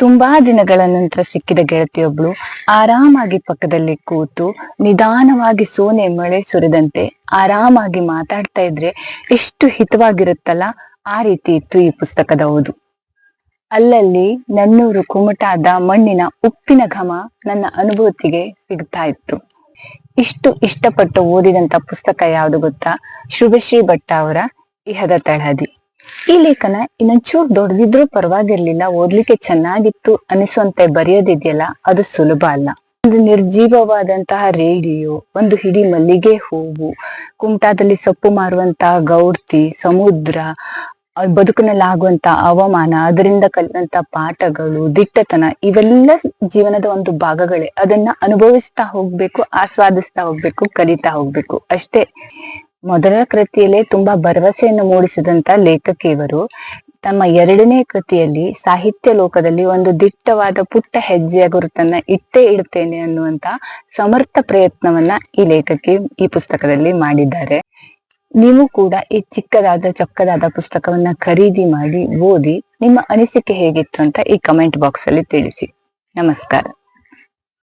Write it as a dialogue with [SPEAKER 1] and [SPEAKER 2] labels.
[SPEAKER 1] ತುಂಬಾ ದಿನಗಳ ನಂತರ ಸಿಕ್ಕಿದ ಗೆಳತಿಯೊಬ್ಳು ಆರಾಮಾಗಿ ಪಕ್ಕದಲ್ಲಿ ಕೂತು ನಿಧಾನವಾಗಿ ಸೋನೆ ಮಳೆ ಸುರಿದಂತೆ ಆರಾಮಾಗಿ ಮಾತಾಡ್ತಾ ಇದ್ರೆ ಎಷ್ಟು ಹಿತವಾಗಿರುತ್ತಲ್ಲ ಆ ರೀತಿ ಇತ್ತು ಈ ಪುಸ್ತಕದ ಓದು. ಅಲ್ಲಲ್ಲಿ ನನ್ನೂರು ಕುಮಟಾದ ಮಣ್ಣಿನ ಉಪ್ಪಿನ ಘಮ ನನ್ನ ಅನುಭೂತಿಗೆ ಸಿಗ್ತಾ ಇತ್ತು. ಇಷ್ಟು ಇಷ್ಟಪಟ್ಟು ಓದಿದಂತ ಪುಸ್ತಕ ಯಾವುದು ಗೊತ್ತಾ? ಶುಭಶ್ರೀ ಭಟ್ಟ ಅವರ ಇಹದ ತಳಹದಿ ಈ ಲೇಖನ ಇನ್ನೊಂಚೂರು ದೊಡ್ಡದಿದ್ರೂ ಪರವಾಗಿರ್ಲಿಲ್ಲ, ಓದ್ಲಿಕ್ಕೆ ಚೆನ್ನಾಗಿತ್ತು ಅನಿಸುವಂತೆ ಬರೆಯೋದಿದೆಯಲ್ಲ, ಅದು ಸುಲಭ ಅಲ್ಲ. ಒಂದು ನಿರ್ಜೀವವಾದಂತಹ ರೇಡಿಯೋ, ಒಂದು ಹಿಡಿ ಮಲ್ಲಿಗೆ ಹೂವು, ಕುಮಟಾದಲ್ಲಿ ಸೊಪ್ಪು ಮಾರುವಂತಹ ಗೌರ್ತಿ, ಸಮುದ್ರ ಬದುಕಿನಲ್ಲಿ ಆಗುವಂತ ಅವಮಾನ ಅದರಿಂದ ಕಲಿತಂತ ಪಾಠಗಳು, ದಿಟ್ಟತನ, ಇವೆಲ್ಲ ಜೀವನದ ಒಂದು ಭಾಗಗಳೇ. ಅದನ್ನ ಅನುಭವಿಸ್ತಾ ಹೋಗ್ಬೇಕು, ಆಸ್ವಾದಿಸ್ತಾ ಹೋಗ್ಬೇಕು, ಕಲಿತಾ ಹೋಗ್ಬೇಕು. ಅಷ್ಟೇ. ಮೊದಲ ಕೃತಿಯಲ್ಲೇ ತುಂಬಾ ಭರವಸೆಯನ್ನು ಮೂಡಿಸಿದಂತ ಲೇಖಕಿಯವರು ತಮ್ಮ ಎರಡನೇ ಕೃತಿಯಲ್ಲಿ ಸಾಹಿತ್ಯ ಲೋಕದಲ್ಲಿ ಒಂದು ದಿಟ್ಟವಾದ ಪುಟ್ಟ ಹೆಜ್ಜೆಯ ಗುರುತನ್ನ ಇಟ್ಟೇ ಇಡ್ತೇನೆ ಅನ್ನುವಂತ ಸಮರ್ಥ ಪ್ರಯತ್ನವನ್ನ ಈ ಲೇಖಕಿ ಈ ಪುಸ್ತಕದಲ್ಲಿ ಮಾಡಿದ್ದಾರೆ. ನೀವು ಕೂಡ ಈ ಚಿಕ್ಕದಾದ ಚೊಕ್ಕದಾದ ಪುಸ್ತಕವನ್ನ ಖರೀದಿ ಮಾಡಿ ಓದಿ ನಿಮ್ಮ ಅನಿಸಿಕೆ ಹೇಗಿತ್ತು ಅಂತ ಈ ಕಮೆಂಟ್ ಬಾಕ್ಸ್ ಅಲ್ಲಿ ತಿಳಿಸಿ. ನಮಸ್ಕಾರ.